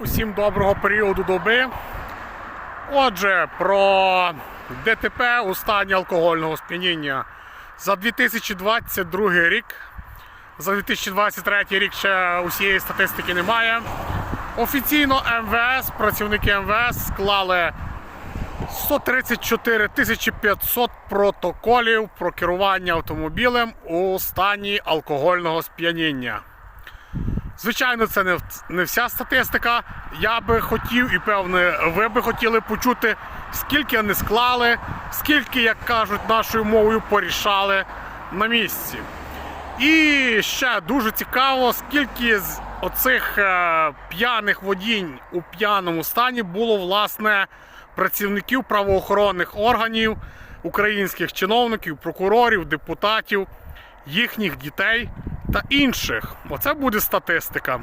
Усім доброго періоду доби. Отже, про ДТП у стані алкогольного сп'яніння за 2022 рік. За 2023 рік ще усієї статистики немає. Офіційно МВС, працівники МВС склали 134 500 протоколів про керування автомобілем у стані алкогольного сп'яніння. Звичайно, це не, не вся статистика. Я би хотів, і певне, ви би хотіли почути, скільки вони склали, скільки, як кажуть, нашою мовою порішали на місці. І ще дуже цікаво, скільки з оцих е, п'яних водінь у п'яному стані було власне працівників правоохоронних органів, українських чиновників, прокурорів, депутатів, їхніх дітей та інших. Оце буде статистика.